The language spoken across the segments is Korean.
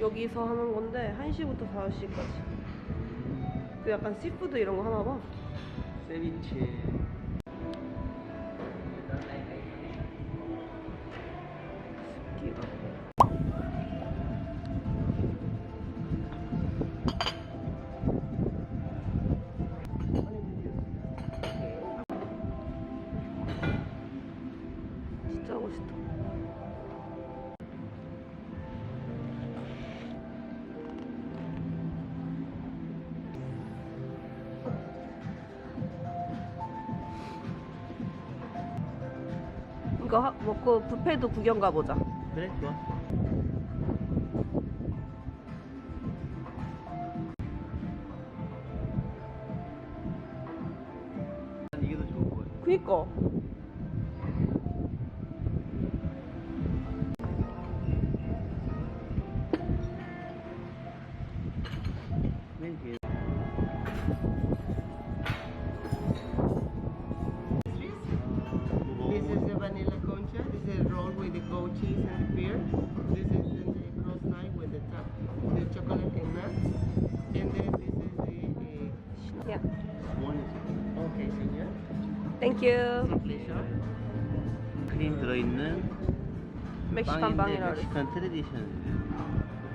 여기서 하는 건데 1시부터 5시까지. 그 약간 씨푸드 이런 거 하나 봐. 세비체 뷔페도 구경 가보자. 그래 좋아. 멕시칸 빵이라 그래. 멕시칸 트레디션.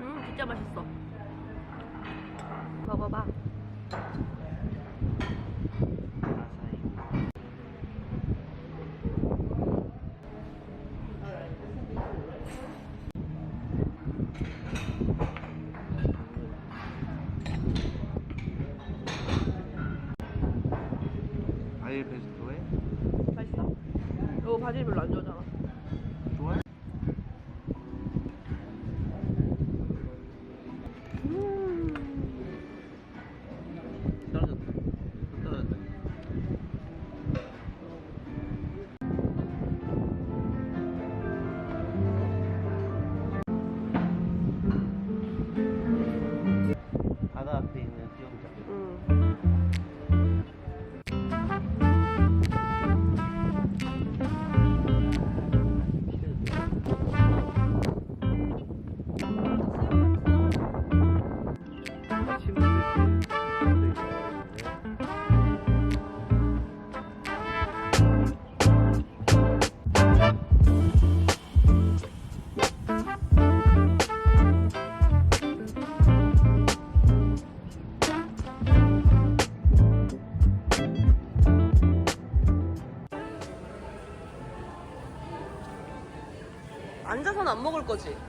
음 진짜 맛있어 먹어봐 거지?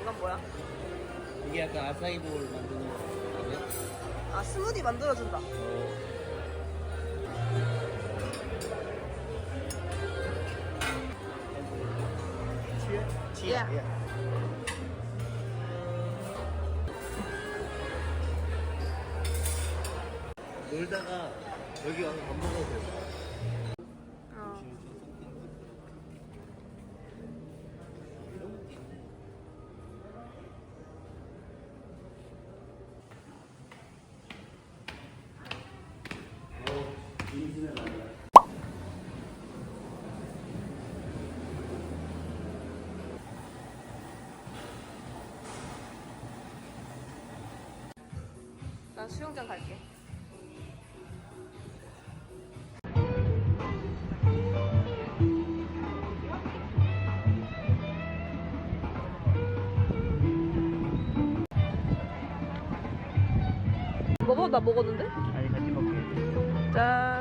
이건 뭐야? 이게 약간 아사이볼 만드는 거 아니야? 아 스무디 만들어준다. 치아? 예. 놀다가 여기 와서 밥 먹어도 돼. 어. 난 수영장 갈게. 먹어? 나 먹었는데? 아니 같이 먹게. 짠.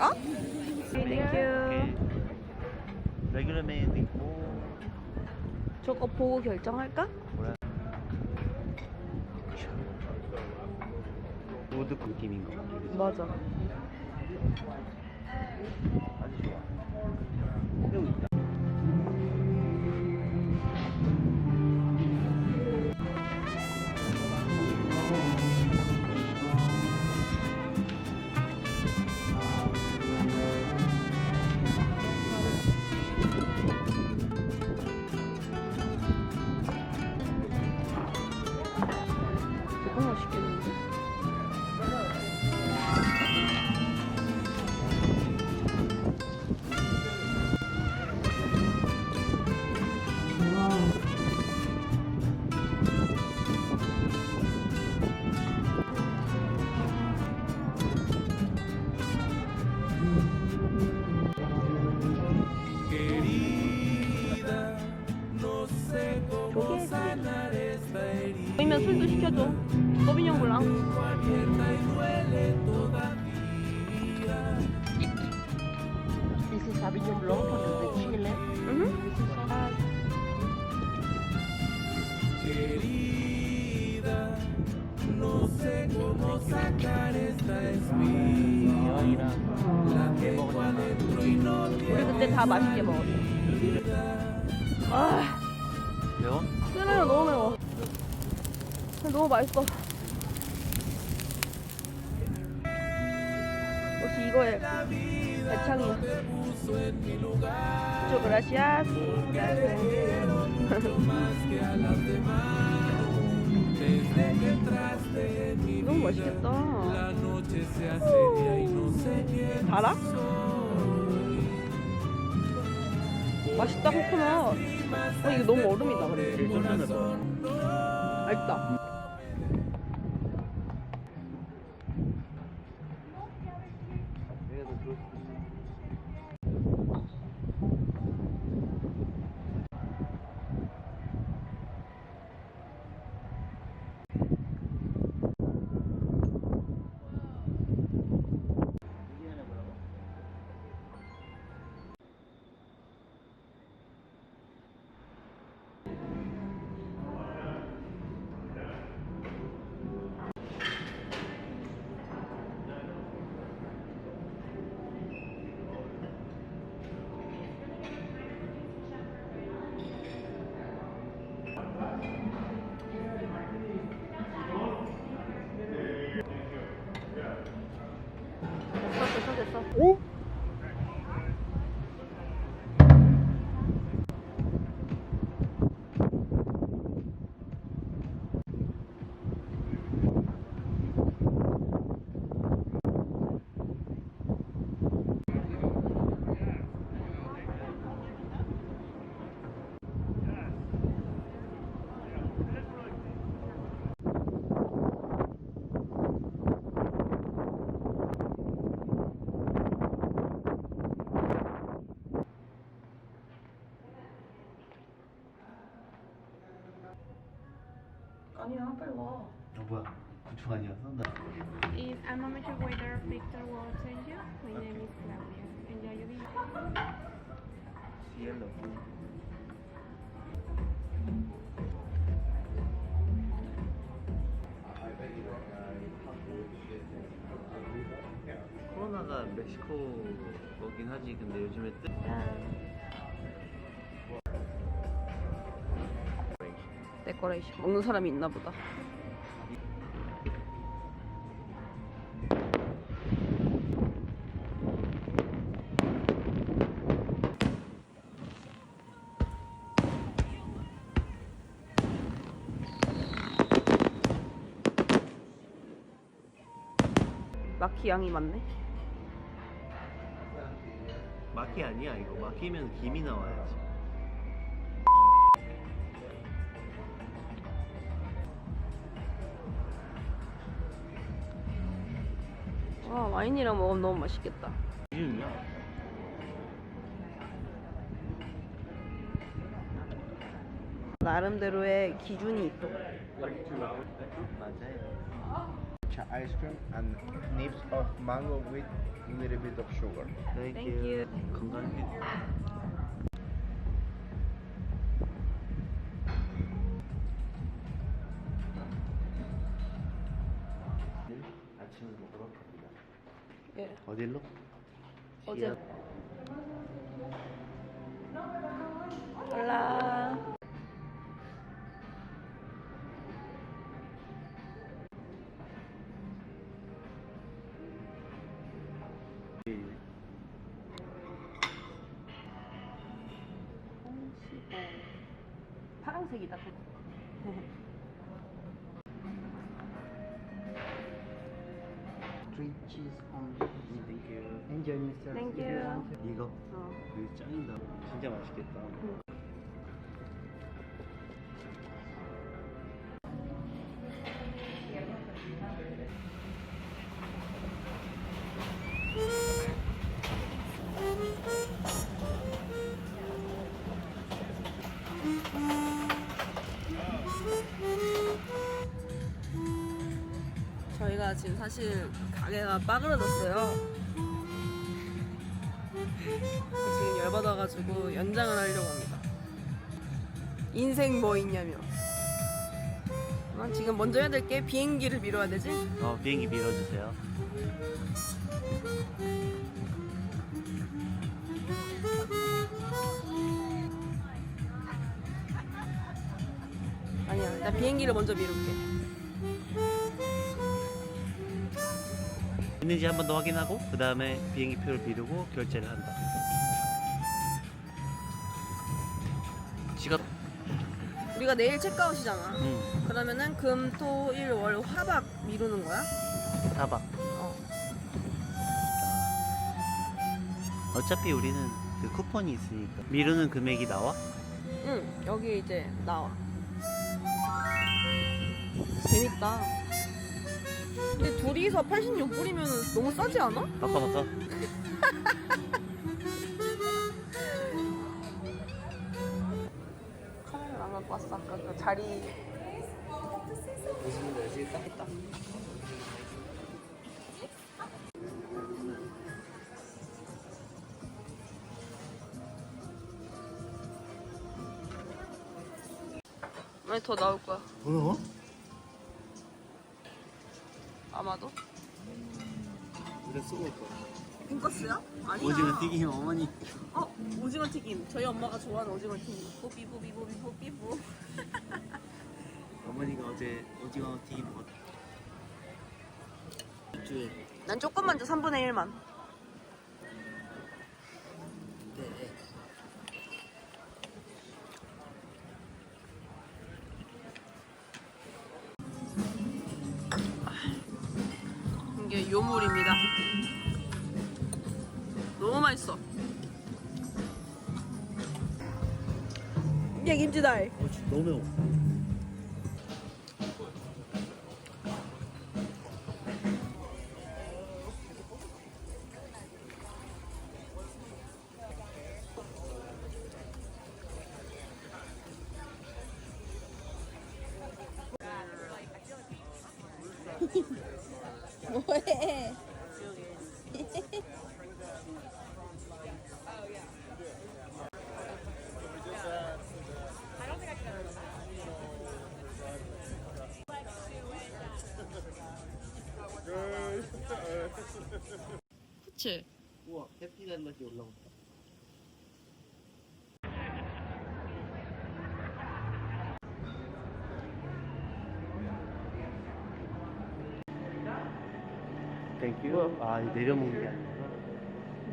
어? 땡큐. 레귤러 메인도 있고 저거 보고 결정할까? 뭐야? 우드 느낌인 거. 맞아. 아주 좋아. 새우 있다. 맛있어. 역시 이거에 대창이야. 무cho gracias. 너무 맛있겠다. 달아? 맛있다 코코넛. 어 이거 너무 얼음이다 봐. 맛있다. 아니야, 빨리 와. 어 뭐야? 구충 아니었어? 나 Is amateur waiter Victor you. My name is Claudia. Enjoy your evening. 옐로. 코로나가 멕시코 거긴 하지 근데 요즘에 뜨 데코레이션. 먹는 사람이 있나 보다. 마키 양이 많네. 마키 아니야 이거 마키면 김이 나와야지 와, 와인이랑 먹으면 너무 맛있겠다. 이름이야 나름대로의 기준이 있어. 맞아요 ice cream and nips of mango with a little bit of sugar. Thank, Thank you. you. 파란색이다. Three cheese on. Thank you Enjoy, Mr. Thank you. 이거? 어. 이거 짱이다 진짜 맛있겠다 저 지금 사실 가게가 빠그러졌어요. 지금 열받아가지고 연장을 하려고 합니다. 인생 뭐 있냐며. 아, 지금 먼저 해야 될 게 비행기를 미뤄야 되지? 어 비행기 밀어주세요 아니야, 일단 비행기를 먼저 미룰게. 있는지 한번 더 확인하고 그 다음에 비행기 표를 미루고 결제를 한다 지갑 우리가 내일 체크아웃이잖아. 응 그러면은 금, 토, 일, 월, 화박 미루는 거야? 사박 어. 어차피 우리는 그 쿠폰이 있으니까 미루는 금액이 나와? 응, 여기 이제 나와. 재밌다. 근데 둘이서 86불이면 너무 싸지 않아? 바꿔 바꿔 카메라를 안 갖고 왔어. 아까 그 자리. 무슨 말인지 딱 있다. 많이 더 나올 거야. 뭐야? 아 우리가 쓰고 올 거야 빈커스야? 아니야. 오징어 튀김 어머니 어, 오징어 튀김. 저희 엄마가 좋아하는 오징어 튀김. 뽀삐 뽀삐 뽀삐 뽀삐 뽀. 어머니가 어제 오징어 튀김 주에 난 조금만 줘. 3분의 1만. 맛있어. 이게 김치다. 어, 너무 매워. 땡큐. 아, 이거 내려먹는 게 아니라.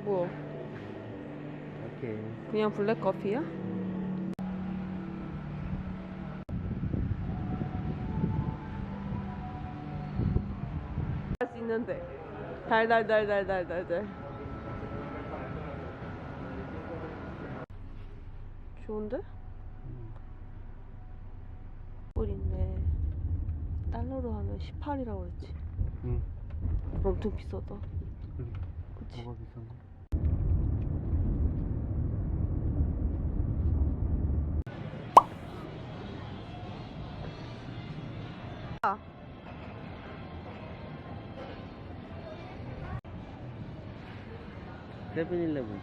뭐 오케이. 그냥 블랙 커피야? 할 수 있는데 달달달달달달달 좋은데? 꿀인데 달러로 하면 18이라고 그랬지 응. 엄청 비싸다 응. 그치? 뭐가 비싼 거? 아. 세븐일레븐.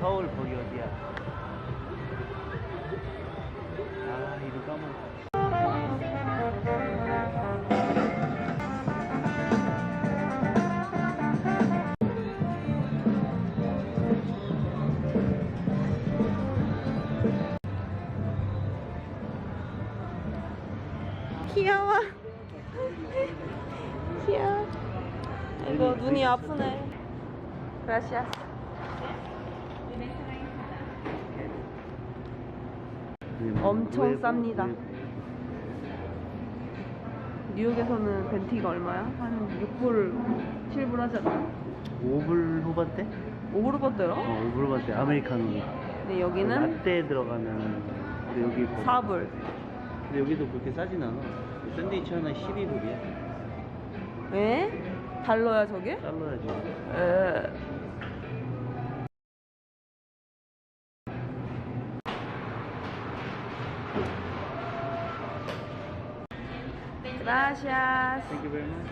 서울 거기 어디야? 아 이거 까먹었다. 그라시아스. 엄청 쌉니다. 뉴욕에서는 벤티가 얼마야? 한 6불, 7불 하잖아. 5불 후반대? 5불 후반대로? 어 5불 후반대 아메리카노. 근데 여기는 라떼 들어가면 근데 여기 뭐- 4불. 근데 여기도 그렇게 싸진 않아. 샌드위치 하나 12불이야. 에? 달러야 저게? 달러야 지금. 에. Gracias. Thank you very much.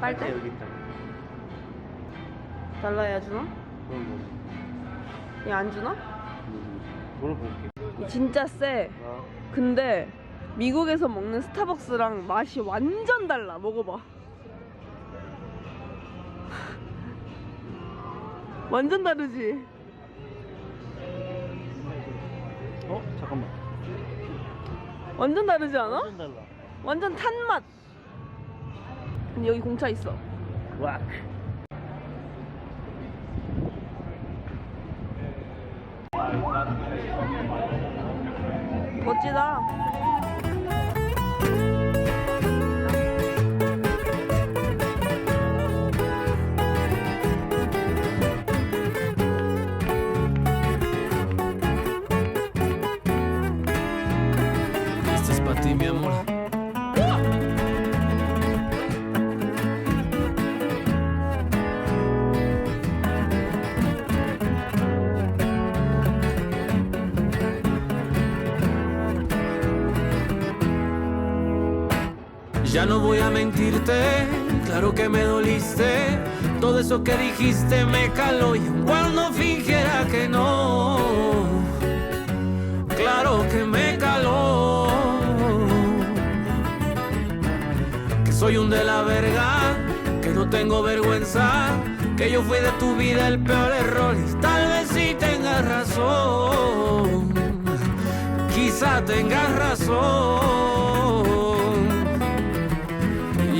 빨대? 여기 있다. 달러야 주나? 그럼 뭐얘안 주나? 음, 물어볼게. 이 진짜 쎄. 어. 근데 미국에서 먹는 스타벅스랑 맛이 완전 달라. 먹어봐. 완전 다르지? 어 잠깐만. 완전 다르지 않아? 완전 달라. 완전 탄 맛. 근데 여기 공차 있어. 왁. 멋지다. No voy a mentirte, claro que me doliste. Todo eso que dijiste me caló y cuando fingiera que no, claro que me caló. Que soy un de la verga, que no tengo vergüenza, que yo fui de tu vida el peor error y tal vez sí tengas razón, quizá tengas razón.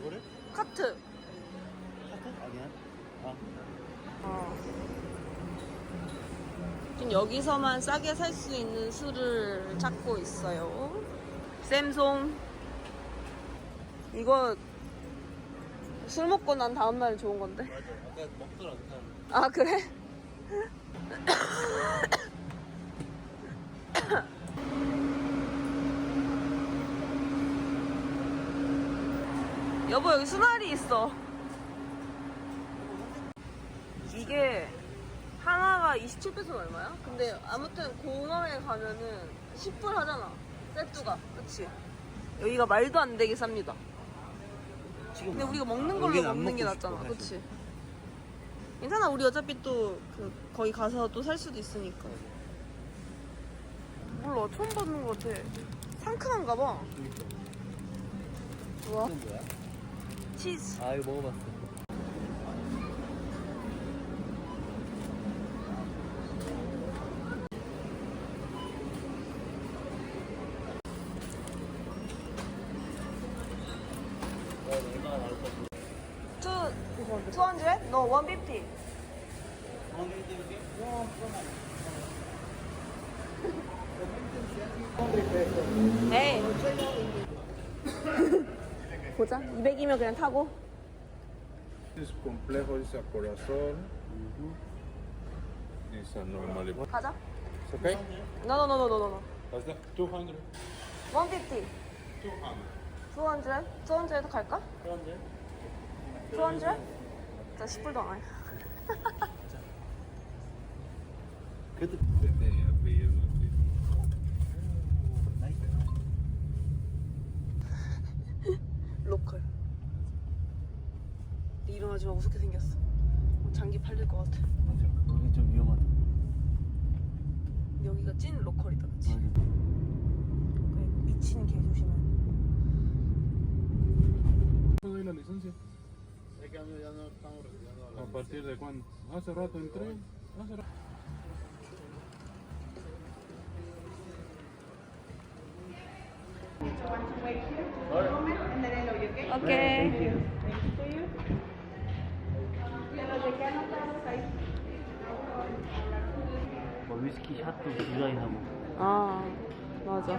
뭐를? 카트. 카트? 아니야? 아 어. 지금 여기서만 싸게 살 수 있는 술을 찾고 있어요. 샘송. 이거 술 먹고 난 다음날 좋은 건데. 맞아 아까 먹더라 그 사람 아 그래? 여보 여기 수나리 있어. 이게 하나가 27페소 얼마야? 근데 아무튼 공항에 가면은 10불 하잖아. 세트가. 그치? 여기가 말도 안 되게 쌉니다. 근데 우리가 먹는 걸로 먹는 게 낫잖아. 그치? 괜찮아. 우리 어차피 또 그 거기 가서 또 살 수도 있으니까. 몰라. 처음 받는 것 같아. 상큼한가 봐. 우와 뭐야? 치즈 아 이거 먹어봤어. 같은데 투, 200? No, 150 에이 보자 200이면 그냥 타고 Es complejo, dice a corazón. Dice normal. 가자 It's okay? No, no, no, no, no, no What's that? 200. 150 200? 200에도 갈까? 그런데 200? 자 10불도 안 해. 그래도 로컬 근데 일어나지 마 무섭게 생겼어 장기 팔릴 것 같아 맞아 여기 좀 위험하다 여기가 찐 로컬이다 그치? 맞아. 미친 개 조심해 ¿Te doy la licencia? ¿A partir de cuándo? Hace rato entré. Hace rato. 오케이 뭐 위스키 샷도 디자인하고. 아 맞아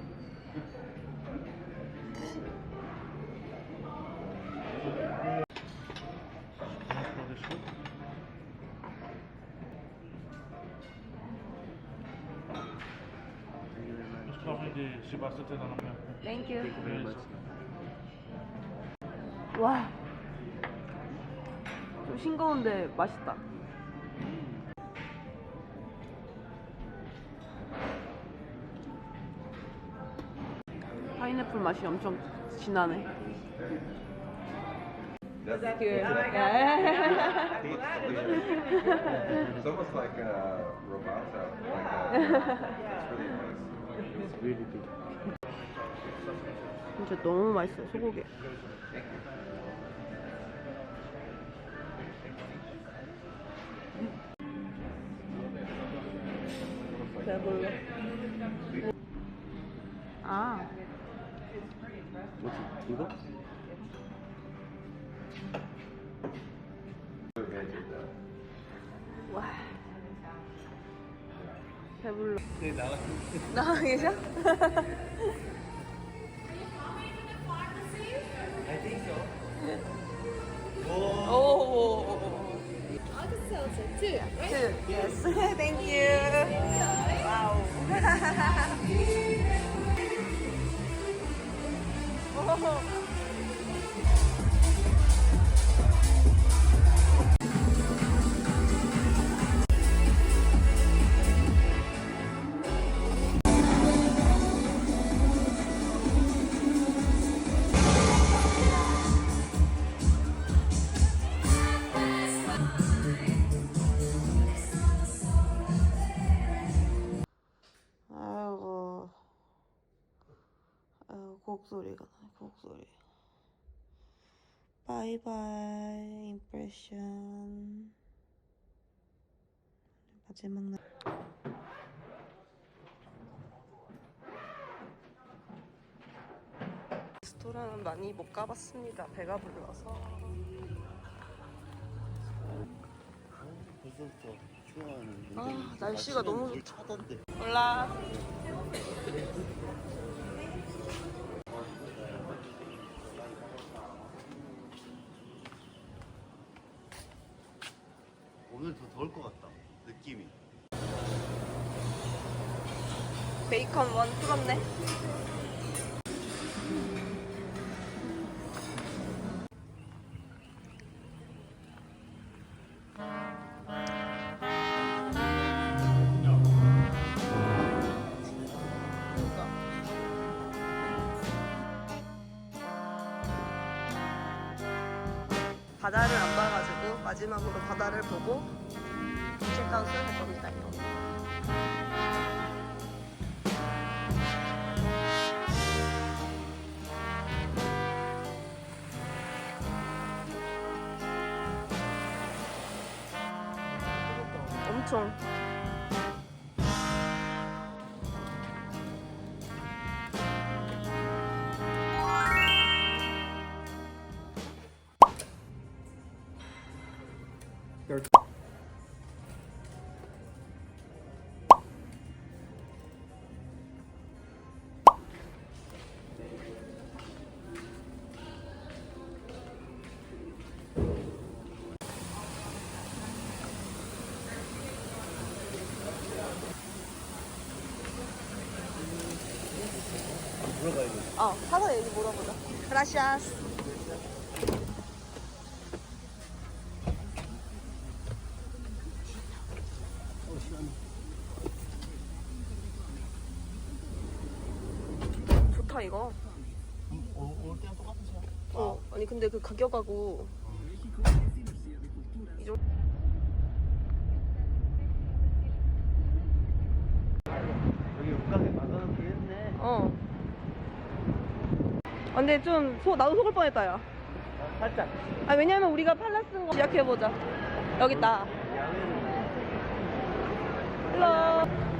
Thank you 와. 좀 싱거운데 맛있다. 파인애플 맛이 엄청 진하네. That's Good. It's almost like a robata. Like a, it's really 진짜 너무 맛있어요, 소고기. 배불러. 아, 뭐지 이거? 배불러. 네, 계셔? I think so. Thank you. Wow. oh. 바이바이, 임프레션. 마지막 날. 레스토랑은 많이 못 가봤습니다. 배가 불러서. 벌써부터 추워하는. 아, 날씨가 너무 좋다. 올라. 오늘 더 더울 것 같다. 느낌이. 베이컨 원 풀었네. 엄 어 사서 얘기 물어보자. 그라시아스 좋다 이거. 올 때랑 똑같은 시간. 어 아니 근데 그 가격하고 근데 좀 소, 나도 속을 뻔했다 야. 살짝. 아 왜냐면 우리가 팔라 쓴 거 시작해보자. 여기 있다. 음. 헬로